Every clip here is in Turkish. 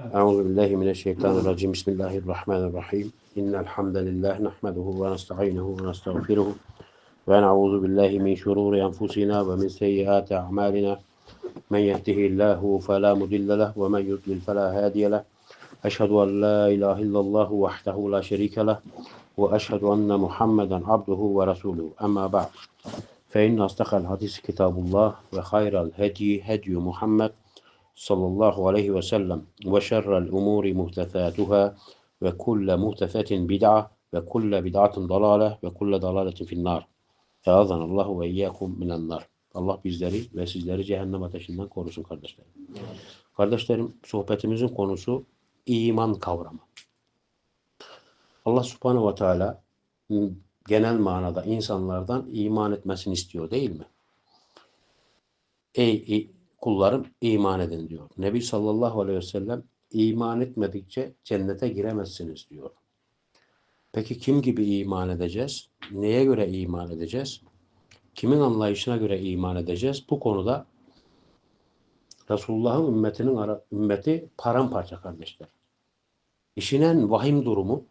أعوذ بالله من الشيطان الرجيم. بسم الله الرحمن الرحيم. إن الحمد لله نحمده ونستعينه ونستغفره ونعوذ بالله من شرور أنفسنا ومن سيئات أعمالنا. من يهده الله فلا مضل له ومن يضلل فلا هادي له. أشهد أن لا إله إلا الله وحده لا شريك له وأشهد أن محمدا عبده ورسوله. أما بعد فإن أصدق الحديث كتاب الله وخير الهدي هدي محمد sallallahu aleyhi ve sellem ve şerrel umuri muhtefatuhâ ve kulle muhtefetin bid'a ve kulle bid'atın dalale ve kulle dalaletin finnar. Eazanallahu ve iyyakum minennar. Allah bizleri ve sizleri cehennem ateşinden korusun kardeşlerim. Kardeşlerim sohbetimizin konusu iman kavramı. Allah subhanehu ve teala genel manada insanlardan iman etmesini istiyor değil mi? Ey kullarım iman edin diyor. Nebi sallallahu aleyhi ve sellem iman etmedikçe cennete giremezsiniz diyor. Peki kim gibi iman edeceğiz? Neye göre iman edeceğiz? Kimin anlayışına göre iman edeceğiz? Bu konuda Resulullah'ın ümmetinin ara, ümmeti paramparça kardeşler. İşin en vahim durumu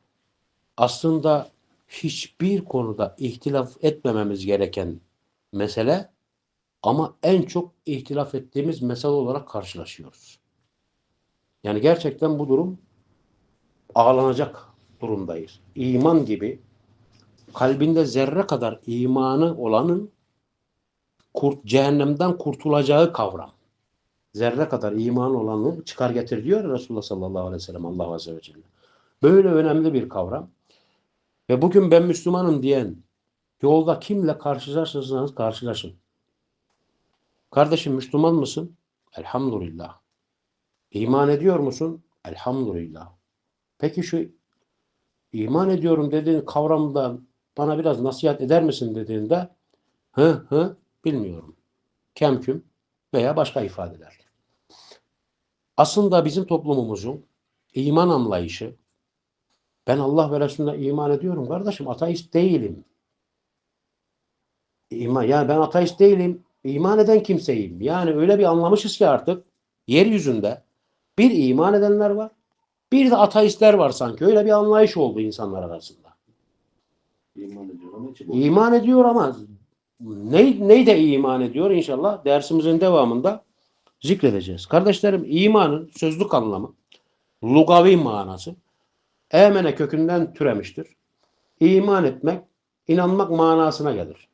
aslında hiçbir konuda ihtilaf etmememiz gereken mesele ama en çok ihtilaf ettiğimiz mesele olarak karşılaşıyoruz. Yani gerçekten bu durum ağlanacak durumdayız. İman gibi kalbinde zerre kadar imanı olanın kurt, cehennemden kurtulacağı kavram. Zerre kadar iman olanın çıkar getir diyor Resulullah sallallahu aleyhi ve sellem Allah azze ve celle. Böyle önemli bir kavram. Ve bugün ben Müslümanım diyen yolda kimle karşılaşırsanız karşılaşın. Kardeşim Müslüman mısın? Elhamdülillah. İman ediyor musun? Elhamdülillah. Peki şu iman ediyorum dediğin kavramdan bana biraz nasihat eder misin dediğinde hı hı bilmiyorum. Kemküm veya başka ifadeler. Aslında bizim toplumumuzun iman anlayışı ben Allah ve Resulüne iman ediyorum kardeşim ateist değilim. İman, yani ben ateist değilim. İman eden kimseyim. Yani öyle bir anlamışız ki artık yeryüzünde bir iman edenler var. Bir de ateistler var sanki. Öyle bir anlayış oldu insanlar arasında. İman ediyor ama. İman ediyor ama ne, neyi de iman ediyor inşallah dersimizin devamında zikredeceğiz. Kardeşlerim imanın sözlük anlamı, lugavi manası emene kökünden türemiştir. İman etmek, inanmak manasına gelir.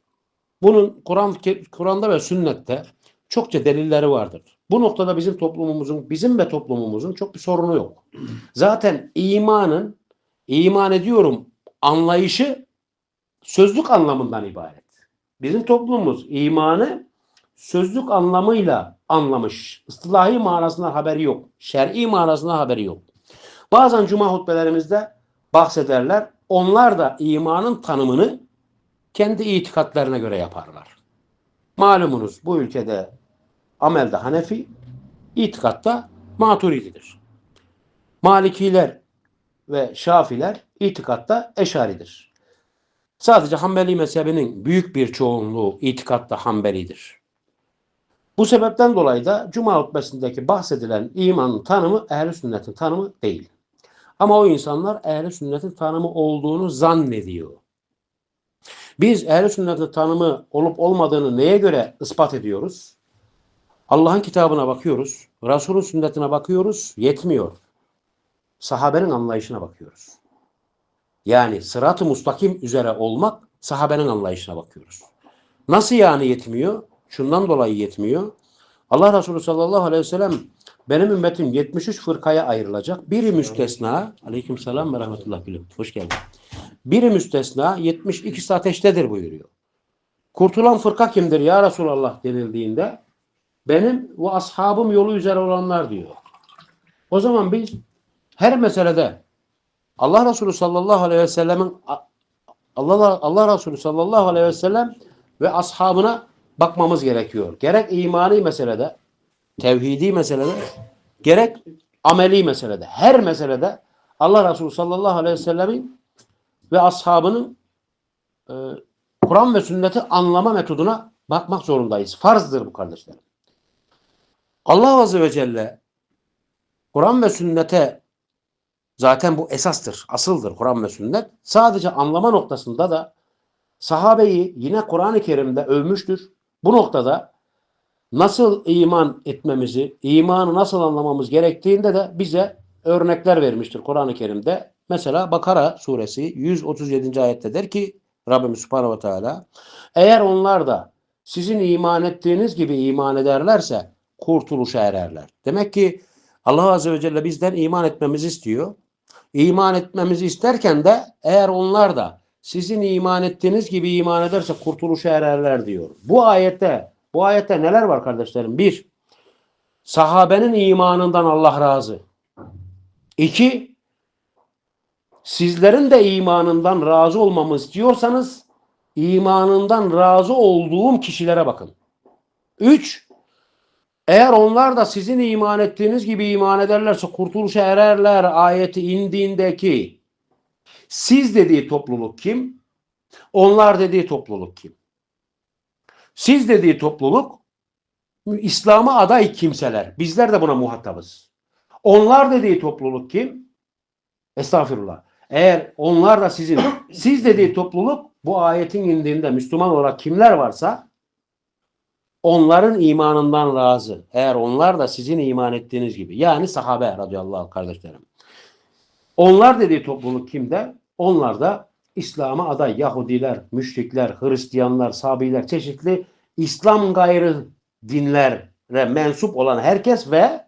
Bunun Kur'an Kur'an'da ve sünnette çokça delilleri vardır. Bu noktada bizim toplumumuzun, bizim ve toplumumuzun çok bir sorunu yok. Zaten imanın, iman ediyorum anlayışı sözlük anlamından ibaret. Bizim toplumumuz imanı sözlük anlamıyla anlamış. Istilahi manasından haberi yok. Şer'i manasından haberi yok. Bazen cuma hutbelerimizde bahsederler. Onlar da imanın tanımını kendi itikatlarına göre yaparlar. Malumunuz bu ülkede amelde Hanefi, itikatta Maturididir. Malikiler ve Şafiler itikatta Eşaridir. Sadece Hanbeli mezhebinin büyük bir çoğunluğu itikatta Hanbelidir. Bu sebepten dolayı da Cuma hutbesindeki bahsedilen imanın tanımı ehl sünnetin tanımı değil. Ama o insanlar ehl sünnetin tanımı olduğunu zannediyor. Biz ehl sünnetin tanımı olup olmadığını neye göre ispat ediyoruz? Allah'ın kitabına bakıyoruz. Resul'ün sünnetine bakıyoruz. Yetmiyor. Sahabenin anlayışına bakıyoruz. Yani sırat-ı mustakim üzere olmak sahabenin anlayışına bakıyoruz. Nasıl yani yetmiyor? Şundan dolayı yetmiyor. Allah Resulü sallallahu aleyhi ve sellem benim ümmetim 73 fırkaya ayrılacak. Biri müstesna. Aleyküm selam ve rahmetullah gülüm. Hoş geldin. Biri müstesna 72 ateştedir buyuruyor. Kurtulan fırka kimdir ya Resulallah denildiğinde benim ve ashabım yolu üzere olanlar diyor. O zaman biz her meselede Allah Resulü sallallahu aleyhi ve sellemin Allah, Allah Resulü sallallahu aleyhi ve sellem ve ashabına bakmamız gerekiyor. Gerek imani meselede, tevhidi meselede, gerek ameli meselede, her meselede Allah Resulü sallallahu aleyhi ve sellemin ve ashabının e, Kur'an ve sünneti anlama metoduna bakmak zorundayız. Farzdır bu kardeşlerim. Allah Azze ve Celle Kur'an ve sünnete zaten bu esastır, asıldır Kur'an ve sünnet. Sadece anlama noktasında da sahabeyi yine Kur'an-ı Kerim'de övmüştür. Bu noktada nasıl iman etmemizi, imanı nasıl anlamamız gerektiğinde de bize örnekler vermiştir Kur'an-ı Kerim'de. Mesela Bakara suresi 137. ayette der ki Rabbimiz Subhanahu ve Teala eğer onlar da sizin iman ettiğiniz gibi iman ederlerse kurtuluşa ererler. Demek ki Allah Azze ve Celle bizden iman etmemizi istiyor. İman etmemizi isterken de eğer onlar da sizin iman ettiğiniz gibi iman ederse kurtuluşa ererler diyor. Bu ayette bu ayette neler var kardeşlerim? Bir, sahabenin imanından Allah razı. İki, sizlerin de imanından razı olmamı istiyorsanız imanından razı olduğum kişilere bakın. Üç, eğer onlar da sizin iman ettiğiniz gibi iman ederlerse kurtuluşa ererler ayeti indiğindeki siz dediği topluluk kim? Onlar dediği topluluk kim? Siz dediği topluluk İslam'a aday kimseler. Bizler de buna muhatabız. Onlar dediği topluluk kim? Estağfirullah. Eğer onlar da sizin, siz dediği topluluk bu ayetin indiğinde Müslüman olarak kimler varsa onların imanından razı. Eğer onlar da sizin iman ettiğiniz gibi. Yani sahabe radıyallahu anh kardeşlerim. Onlar dediği topluluk kimde? Onlar da İslam'a aday Yahudiler, müşrikler, Hristiyanlar, Sabiler, çeşitli İslam gayrı dinlere mensup olan herkes ve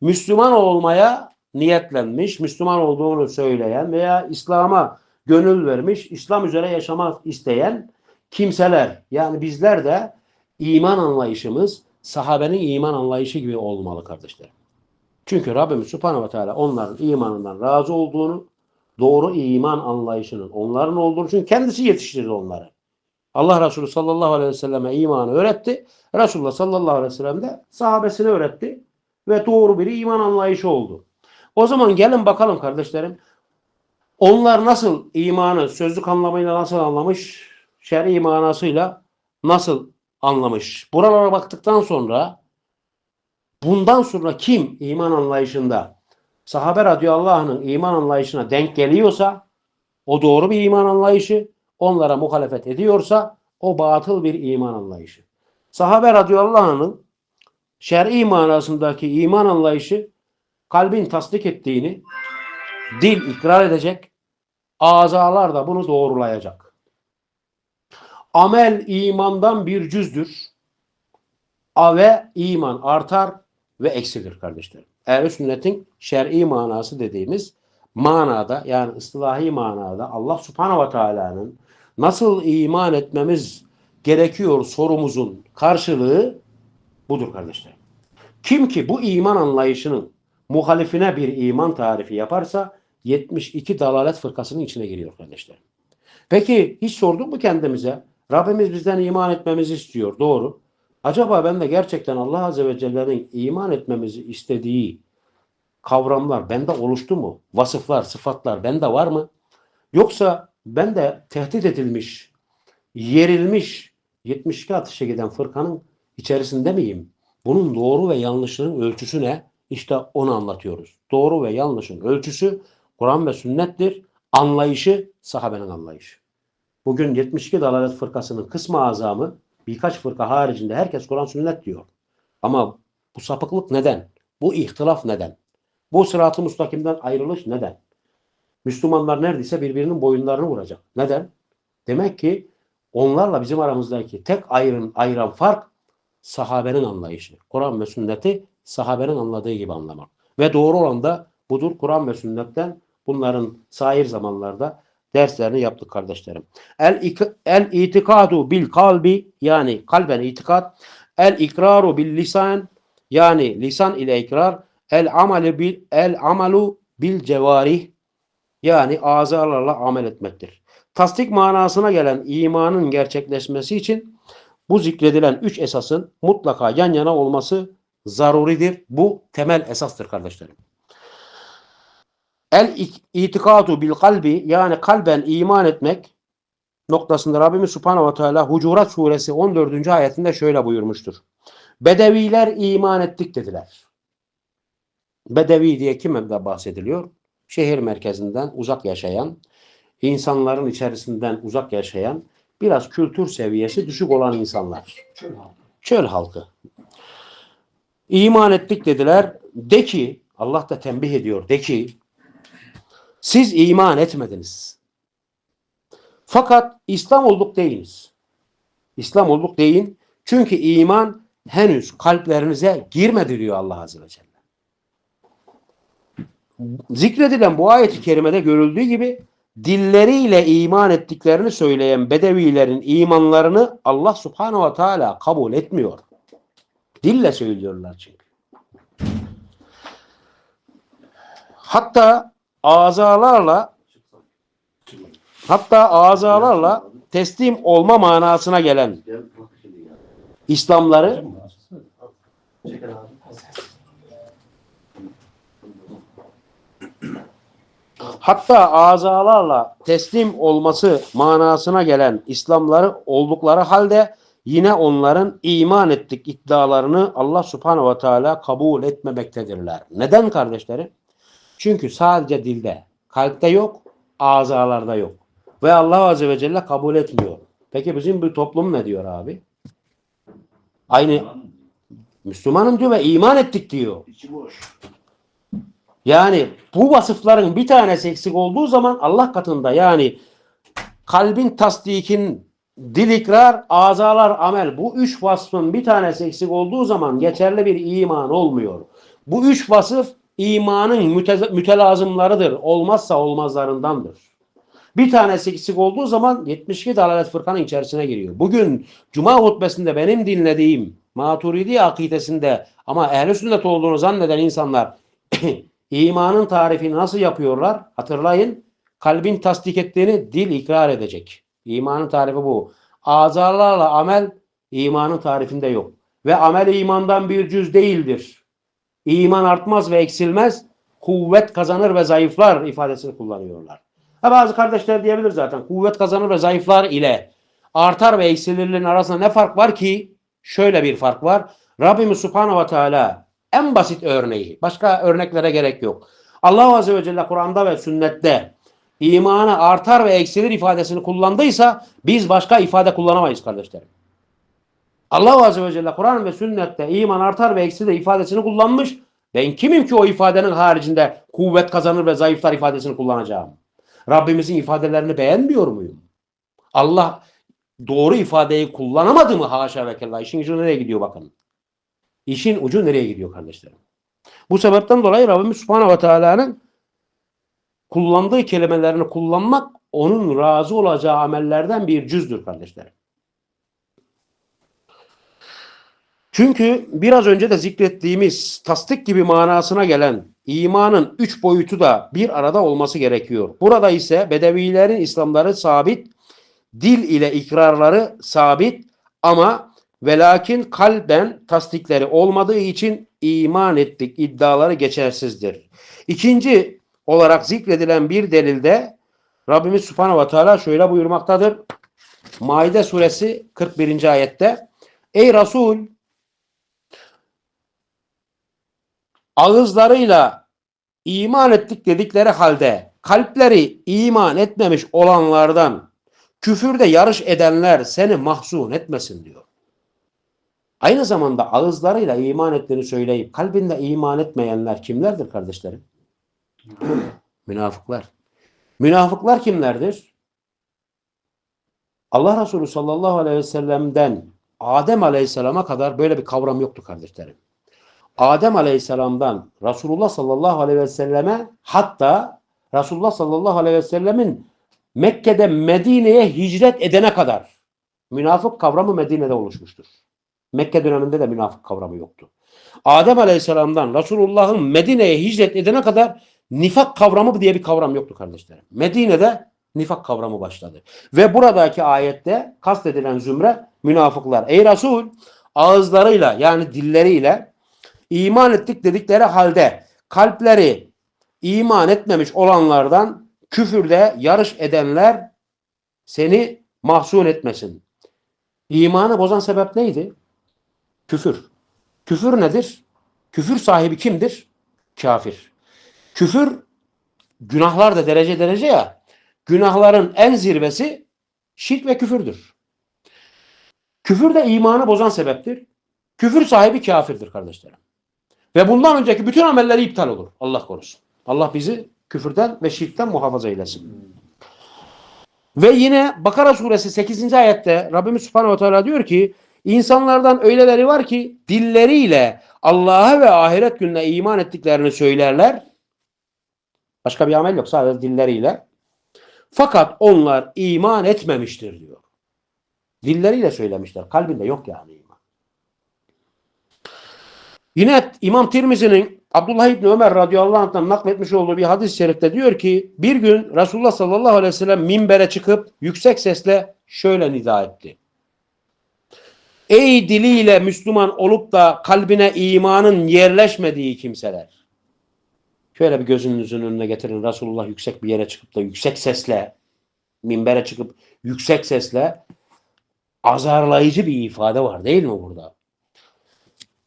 Müslüman olmaya niyetlenmiş, Müslüman olduğunu söyleyen veya İslam'a gönül vermiş, İslam üzere yaşamak isteyen kimseler. Yani bizler de iman anlayışımız sahabenin iman anlayışı gibi olmalı kardeşlerim. Çünkü Rabbimiz Subhanahu ve Teala onların imanından razı olduğunu, doğru iman anlayışının onların olduğunu çünkü kendisi yetiştirdi onları. Allah Resulü sallallahu aleyhi ve selleme imanı öğretti. Resulullah sallallahu aleyhi ve sellem de sahabesine öğretti ve doğru bir iman anlayışı oldu. O zaman gelin bakalım kardeşlerim. Onlar nasıl imanı sözlük anlamıyla nasıl anlamış? Şer'i manasıyla nasıl anlamış? Buralara baktıktan sonra bundan sonra kim iman anlayışında sahabe radıyallahu anh'ın iman anlayışına denk geliyorsa o doğru bir iman anlayışı onlara muhalefet ediyorsa o batıl bir iman anlayışı. Sahabe radıyallahu anh'ın şer'i manasındaki iman anlayışı kalbin tasdik ettiğini dil ikrar edecek, azalar da bunu doğrulayacak. Amel imandan bir cüzdür. Ve iman artar ve eksilir kardeşlerim. Ehl sünnetin şer'i manası dediğimiz manada yani ıslahi manada Allah subhanahu ve teala'nın nasıl iman etmemiz gerekiyor sorumuzun karşılığı budur kardeşlerim. Kim ki bu iman anlayışının muhalifine bir iman tarifi yaparsa 72 dalalet fırkasının içine giriyor kardeşlerim. Peki hiç sorduk mu kendimize? Rabbimiz bizden iman etmemizi istiyor. Doğru. Acaba ben de gerçekten Allah Azze ve Celle'nin iman etmemizi istediği kavramlar bende oluştu mu? Vasıflar, sıfatlar bende var mı? Yoksa ben de tehdit edilmiş, yerilmiş 72 ateşe giden fırkanın içerisinde miyim? Bunun doğru ve yanlışının ölçüsü ne? İşte onu anlatıyoruz. Doğru ve yanlışın ölçüsü Kur'an ve sünnettir. Anlayışı sahabenin anlayışı. Bugün 72 dalalet fırkasının kısmı azamı birkaç fırka haricinde herkes Kur'an sünnet diyor. Ama bu sapıklık neden? Bu ihtilaf neden? Bu sırat-ı müstakimden ayrılış neden? Müslümanlar neredeyse birbirinin boyunlarını vuracak. Neden? Demek ki onlarla bizim aramızdaki tek ayrın, ayıran fark sahabenin anlayışı. Kur'an ve sünneti sahabenin anladığı gibi anlamak. Ve doğru olan da budur. Kur'an ve sünnetten bunların sair zamanlarda derslerini yaptık kardeşlerim. El, el itikadu bil kalbi yani kalben itikat. El ikraru bil lisan yani lisan ile ikrar. El amalu bil el amalu bil cevarih yani azalarla amel etmektir. Tasdik manasına gelen imanın gerçekleşmesi için bu zikredilen üç esasın mutlaka yan yana olması zaruridir. Bu temel esastır kardeşlerim. El ik- itikadu bil kalbi yani kalben iman etmek noktasında Rabbimiz Subhanahu ve Teala Hucurat suresi 14. ayetinde şöyle buyurmuştur. Bedeviler iman ettik dediler. Bedevi diye kimden bahsediliyor? Şehir merkezinden uzak yaşayan, insanların içerisinden uzak yaşayan, biraz kültür seviyesi düşük olan insanlar. Çöl halkı. İman ettik dediler. De ki, Allah da tembih ediyor. De ki, siz iman etmediniz. Fakat İslam olduk deyiniz. İslam olduk deyin. Çünkü iman henüz kalplerinize girmedi diyor Allah Azze ve Celle. Zikredilen bu ayet-i kerimede görüldüğü gibi dilleriyle iman ettiklerini söyleyen bedevilerin imanlarını Allah Subhanahu ve Teala kabul etmiyor. Dille söylüyorlar çünkü. Hatta azalarla hatta azalarla teslim olma manasına gelen. İslamları hatta azalarla teslim olması manasına gelen İslamları oldukları halde yine onların iman ettik iddialarını Allah Subhanahu ve Teala kabul etmemektedirler. Neden kardeşlerim? Çünkü sadece dilde, kalpte yok, azalarda yok. Ve Allah Azze ve Celle kabul etmiyor. Peki bizim bu toplum ne diyor abi? Aynı Müslümanım diyor ve iman ettik diyor. İçi boş. Yani bu vasıfların bir tanesi eksik olduğu zaman Allah katında yani kalbin tasdikin, dil ikrar, azalar amel bu üç vasfın bir tanesi eksik olduğu zaman geçerli bir iman olmuyor. Bu üç vasıf imanın müte- mütelazımlarıdır. Olmazsa olmazlarındandır. Bir tanesi eksik olduğu zaman 72 dalalet fırkanın içerisine giriyor. Bugün Cuma hutbesinde benim dinlediğim Maturidi akidesinde ama ehl sünnet olduğunu zanneden insanlar imanın tarifini nasıl yapıyorlar? Hatırlayın. Kalbin tasdik ettiğini dil ikrar edecek. İmanın tarifi bu. Azalarla amel imanın tarifinde yok. Ve amel imandan bir cüz değildir. İman artmaz ve eksilmez. Kuvvet kazanır ve zayıflar ifadesini kullanıyorlar. Ha bazı kardeşler diyebilir zaten. Kuvvet kazanır ve zayıflar ile artar ve eksilirlerin arasında ne fark var ki? Şöyle bir fark var. Rabbimiz Subhanahu ve Teala en basit örneği. Başka örneklere gerek yok. Allah Azze ve Celle Kur'an'da ve sünnette imanı artar ve eksilir ifadesini kullandıysa biz başka ifade kullanamayız kardeşlerim. Allah Azze ve Celle Kur'an ve sünnette iman artar ve eksilir ifadesini kullanmış. Ben kimim ki o ifadenin haricinde kuvvet kazanır ve zayıflar ifadesini kullanacağım? Rabbimizin ifadelerini beğenmiyor muyum? Allah doğru ifadeyi kullanamadı mı haşa ve kella? İşin ucu nereye gidiyor bakın. İşin ucu nereye gidiyor kardeşlerim? Bu sebepten dolayı Rabbimiz Subhanahu ve Teala'nın kullandığı kelimelerini kullanmak onun razı olacağı amellerden bir cüzdür kardeşlerim. Çünkü biraz önce de zikrettiğimiz tasdik gibi manasına gelen imanın üç boyutu da bir arada olması gerekiyor. Burada ise Bedevilerin İslamları sabit, dil ile ikrarları sabit ama velakin kalben tasdikleri olmadığı için iman ettik iddiaları geçersizdir. İkinci olarak zikredilen bir delilde Rabbimiz Subhanahu ve Teala şöyle buyurmaktadır. Maide suresi 41. ayette Ey Resul ağızlarıyla iman ettik dedikleri halde kalpleri iman etmemiş olanlardan küfürde yarış edenler seni mahzun etmesin diyor. Aynı zamanda ağızlarıyla iman ettiğini söyleyip kalbinde iman etmeyenler kimlerdir kardeşlerim? Münafıklar. Münafıklar kimlerdir? Allah Resulü sallallahu aleyhi ve sellem'den Adem aleyhisselama kadar böyle bir kavram yoktu kardeşlerim. Adem aleyhisselamdan Resulullah sallallahu aleyhi ve selleme hatta Resulullah sallallahu aleyhi ve sellemin Mekke'de Medine'ye hicret edene kadar münafık kavramı Medine'de oluşmuştur. Mekke döneminde de münafık kavramı yoktu. Adem aleyhisselamdan Resulullah'ın Medine'ye hicret edene kadar nifak kavramı diye bir kavram yoktu kardeşlerim. Medine'de nifak kavramı başladı. Ve buradaki ayette kastedilen zümre münafıklar. Ey Resul ağızlarıyla yani dilleriyle iman ettik dedikleri halde kalpleri iman etmemiş olanlardan küfürde yarış edenler seni mahzun etmesin. İmanı bozan sebep neydi? Küfür. Küfür nedir? Küfür sahibi kimdir? kafir. Küfür günahlar da derece derece ya. Günahların en zirvesi şirk ve küfürdür. Küfür de imanı bozan sebeptir. Küfür sahibi kafirdir kardeşlerim. Ve bundan önceki bütün amelleri iptal olur. Allah korusun. Allah bizi küfürden ve şirkten muhafaza eylesin. Ve yine Bakara suresi 8. ayette Rabbimiz Subhanahu Teala diyor ki insanlardan öyleleri var ki dilleriyle Allah'a ve ahiret gününe iman ettiklerini söylerler. Başka bir amel yok sadece dilleriyle. Fakat onlar iman etmemiştir diyor. Dilleriyle söylemişler. Kalbinde yok yani. Yine İmam Tirmizi'nin Abdullah İbni Ömer radıyallahu anh'tan nakletmiş olduğu bir hadis-i şerifte diyor ki bir gün Resulullah sallallahu aleyhi ve sellem minbere çıkıp yüksek sesle şöyle nida etti. Ey diliyle Müslüman olup da kalbine imanın yerleşmediği kimseler. Şöyle bir gözünüzün önüne getirin. Resulullah yüksek bir yere çıkıp da yüksek sesle minbere çıkıp yüksek sesle azarlayıcı bir ifade var değil mi burada?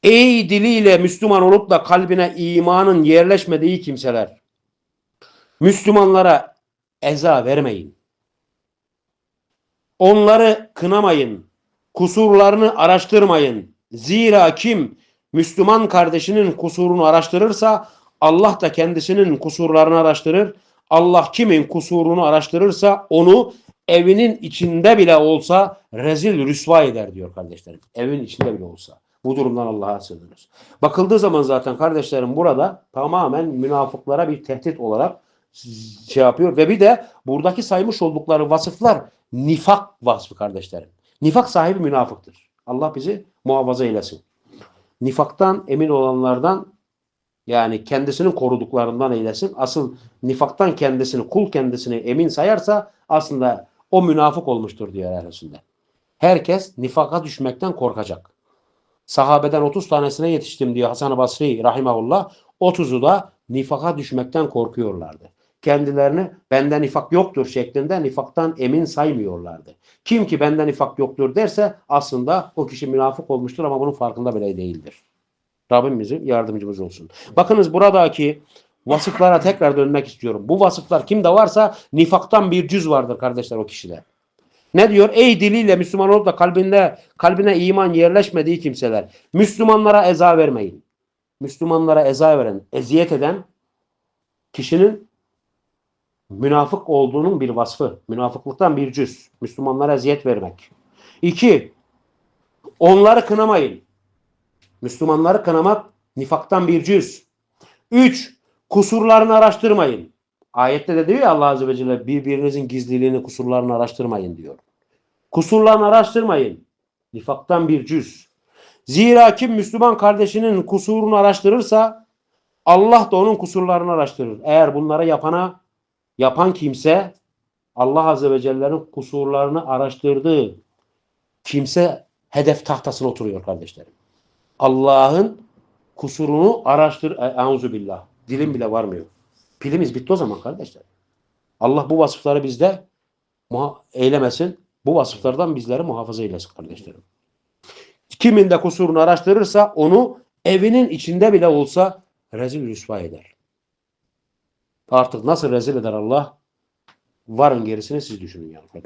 Ey diliyle Müslüman olup da kalbine imanın yerleşmediği kimseler. Müslümanlara eza vermeyin. Onları kınamayın. Kusurlarını araştırmayın. Zira kim Müslüman kardeşinin kusurunu araştırırsa Allah da kendisinin kusurlarını araştırır. Allah kimin kusurunu araştırırsa onu evinin içinde bile olsa rezil rüsva eder diyor kardeşlerim. Evin içinde bile olsa. Bu durumdan Allah'a sığınırız. Bakıldığı zaman zaten kardeşlerim burada tamamen münafıklara bir tehdit olarak şey yapıyor ve bir de buradaki saymış oldukları vasıflar nifak vasfı kardeşlerim. Nifak sahibi münafıktır. Allah bizi muhafaza eylesin. Nifaktan emin olanlardan yani kendisini koruduklarından eylesin. Asıl nifaktan kendisini, kul kendisini emin sayarsa aslında o münafık olmuştur diyor arasında. Herkes nifaka düşmekten korkacak. Sahabeden 30 tanesine yetiştim diyor Hasan-ı Basri rahimahullah. 30'u da nifaka düşmekten korkuyorlardı. Kendilerini benden nifak yoktur şeklinde nifaktan emin saymıyorlardı. Kim ki benden nifak yoktur derse aslında o kişi münafık olmuştur ama bunun farkında bile değildir. Rabbim bizim yardımcımız olsun. Bakınız buradaki vasıflara tekrar dönmek istiyorum. Bu vasıflar kimde varsa nifaktan bir cüz vardır kardeşler o kişide. Ne diyor? Ey diliyle Müslüman olup da kalbinde kalbine iman yerleşmediği kimseler. Müslümanlara eza vermeyin. Müslümanlara eza veren, eziyet eden kişinin münafık olduğunun bir vasfı. Münafıklıktan bir cüz. Müslümanlara eziyet vermek. İki, onları kınamayın. Müslümanları kınamak nifaktan bir cüz. Üç, kusurlarını araştırmayın. Ayette de diyor ya Allah Azze ve Celle birbirinizin gizliliğini, kusurlarını araştırmayın diyor. Kusurlarını araştırmayın. Nifaktan bir cüz. Zira kim Müslüman kardeşinin kusurunu araştırırsa Allah da onun kusurlarını araştırır. Eğer bunları yapana yapan kimse Allah Azze ve Celle'nin kusurlarını araştırdığı kimse hedef tahtasına oturuyor kardeşlerim. Allah'ın kusurunu araştır. Euzu billah. Dilim bile varmıyor. Pilimiz bitti o zaman kardeşler. Allah bu vasıfları bizde eylemesin. Bu vasıflardan bizleri muhafaza eylesin kardeşlerim. Kimin de kusurunu araştırırsa onu evinin içinde bile olsa rezil rüsva eder. Artık nasıl rezil eder Allah? Varın gerisini siz düşünün yani.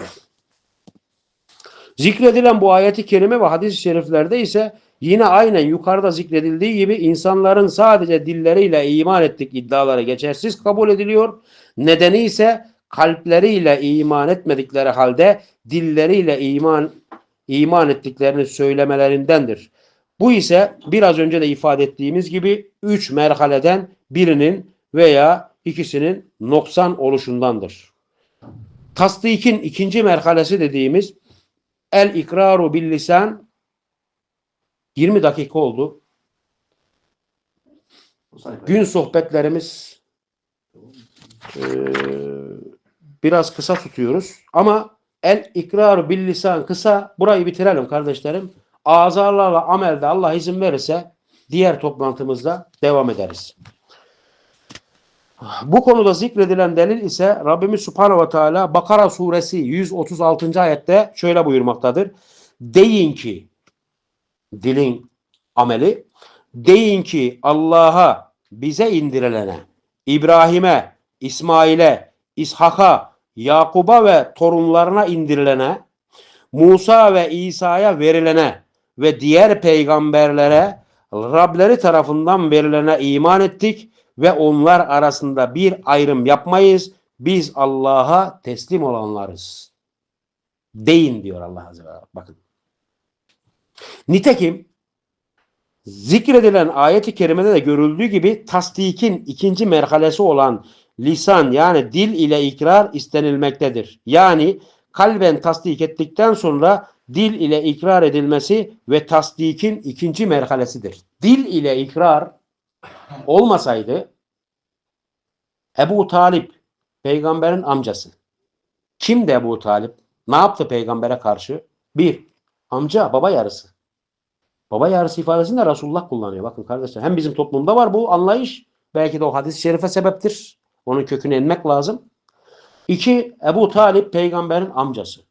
Zikredilen bu ayeti kerime ve hadis-i şeriflerde ise yine aynen yukarıda zikredildiği gibi insanların sadece dilleriyle iman ettik iddiaları geçersiz kabul ediliyor. Nedeni ise kalpleriyle iman etmedikleri halde dilleriyle iman iman ettiklerini söylemelerindendir. Bu ise biraz önce de ifade ettiğimiz gibi üç merhaleden birinin veya ikisinin noksan oluşundandır. Tasdikin ikinci merhalesi dediğimiz el ikraru bil lisan 20 dakika oldu. Gün sohbetlerimiz eee, biraz kısa tutuyoruz ama el ikraru bil lisan kısa burayı bitirelim kardeşlerim. Azalarla amelde Allah izin verirse diğer toplantımızda devam ederiz. Bu konuda zikredilen delil ise Rabbimiz Subhanahu ve Teala Bakara suresi 136. ayette şöyle buyurmaktadır. Deyin ki dilin ameli deyin ki Allah'a bize indirilene, İbrahim'e, İsmail'e, İshak'a, Yakub'a ve torunlarına indirilene, Musa ve İsa'ya verilene ve diğer peygamberlere Rableri tarafından verilene iman ettik ve onlar arasında bir ayrım yapmayız. Biz Allah'a teslim olanlarız. Deyin diyor Allah Azze ve. Bakın. Nitekim zikredilen ayeti kerimede de görüldüğü gibi tasdikin ikinci merhalesi olan lisan yani dil ile ikrar istenilmektedir. Yani kalben tasdik ettikten sonra dil ile ikrar edilmesi ve tasdikin ikinci merhalesidir. Dil ile ikrar olmasaydı Ebu Talip peygamberin amcası. Kimdi Ebu Talip? Ne yaptı peygambere karşı? Bir, amca baba yarısı. Baba yarısı ifadesini de Resulullah kullanıyor. Bakın kardeşler hem bizim toplumda var bu anlayış. Belki de o hadis-i şerife sebeptir. Onun köküne inmek lazım. İki, Ebu Talip peygamberin amcası.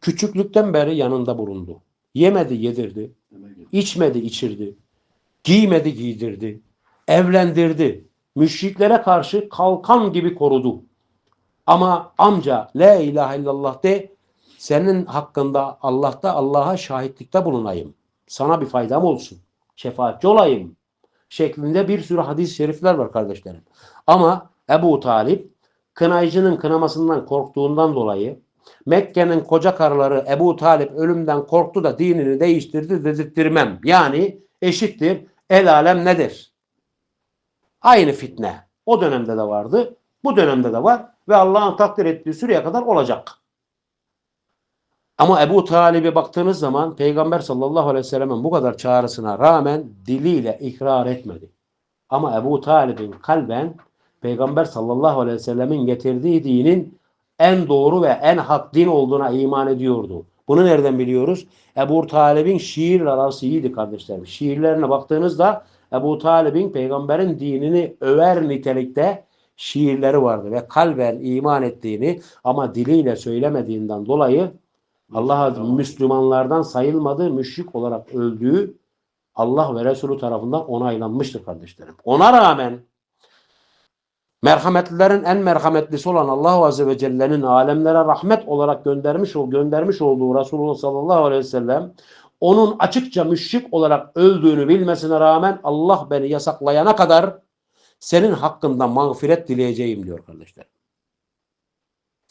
Küçüklükten beri yanında bulundu. Yemedi yedirdi. içmedi içirdi. Giymedi giydirdi. Evlendirdi. Müşriklere karşı kalkan gibi korudu. Ama amca la ilahe illallah de senin hakkında Allah'ta Allah'a şahitlikte bulunayım. Sana bir faydam olsun. Şefaatçi olayım. Şeklinde bir sürü hadis-i şerifler var kardeşlerim. Ama Ebu Talip kınayıcının kınamasından korktuğundan dolayı Mekke'nin koca karıları Ebu Talip ölümden korktu da dinini değiştirdi dedirttirmem. Yani eşittir. El alem nedir? Aynı fitne. O dönemde de vardı. Bu dönemde de var. Ve Allah'ın takdir ettiği süreye kadar olacak. Ama Ebu Talib'e baktığınız zaman Peygamber sallallahu aleyhi ve sellem'in bu kadar çağrısına rağmen diliyle ikrar etmedi. Ama Ebu Talib'in kalben Peygamber sallallahu aleyhi ve sellemin getirdiği dinin en doğru ve en hak din olduğuna iman ediyordu. Bunu nereden biliyoruz? Ebu Talib'in şiir arası iyiydi kardeşlerim. Şiirlerine baktığınızda Ebu Talib'in peygamberin dinini över nitelikte şiirleri vardı ve kalben iman ettiğini ama diliyle söylemediğinden dolayı Allah Müslümanlardan sayılmadığı müşrik olarak öldüğü Allah ve Resulü tarafından onaylanmıştır kardeşlerim. Ona rağmen merhametlilerin en merhametlisi olan Allah Azze ve Celle'nin alemlere rahmet olarak göndermiş göndermiş olduğu Resulullah sallallahu aleyhi ve sellem onun açıkça müşrik olarak öldüğünü bilmesine rağmen Allah beni yasaklayana kadar senin hakkında mağfiret dileyeceğim diyor kardeşler.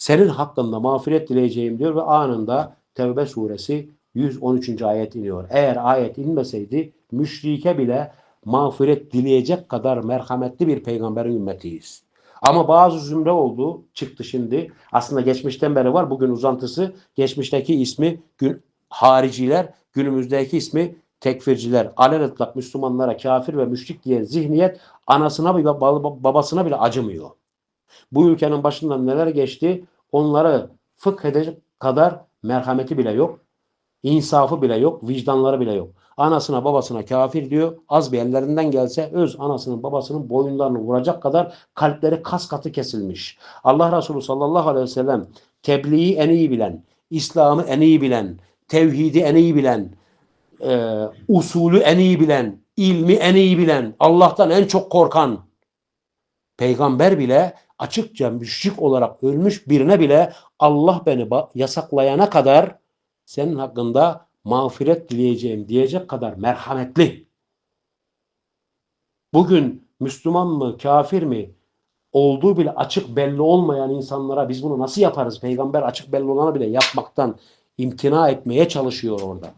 Senin hakkında mağfiret dileyeceğim diyor ve anında Tevbe suresi 113. ayet iniyor. Eğer ayet inmeseydi müşrike bile mağfiret dileyecek kadar merhametli bir peygamberin ümmetiyiz. Ama bazı zümre oldu, çıktı şimdi. Aslında geçmişten beri var. Bugün uzantısı. Geçmişteki ismi gün, hariciler, günümüzdeki ismi tekfirciler. Aleletlak Müslümanlara kafir ve müşrik diyen zihniyet anasına bile babasına bile acımıyor. Bu ülkenin başından neler geçti? Onları fıkh edecek kadar merhameti bile yok. insafı bile yok. Vicdanları bile yok. Anasına babasına kafir diyor. Az bir ellerinden gelse öz anasının babasının boyunlarını vuracak kadar kalpleri kas katı kesilmiş. Allah Resulü sallallahu aleyhi ve sellem tebliği en iyi bilen, İslam'ı en iyi bilen, tevhidi en iyi bilen, e, usulü en iyi bilen, ilmi en iyi bilen, Allah'tan en çok korkan peygamber bile açıkça müşrik olarak ölmüş birine bile Allah beni yasaklayana kadar senin hakkında mağfiret dileyeceğim diyecek kadar merhametli. Bugün Müslüman mı, kafir mi olduğu bile açık belli olmayan insanlara biz bunu nasıl yaparız? Peygamber açık belli olanı bile yapmaktan imtina etmeye çalışıyor orada.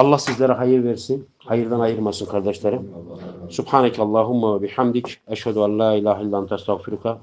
Allah sizlere hayır versin. Hayırdan ayırmasın kardeşlerim. Subhaneke Allahumma ve bihamdik. Eşhedü en la ilahe illan testağfiruka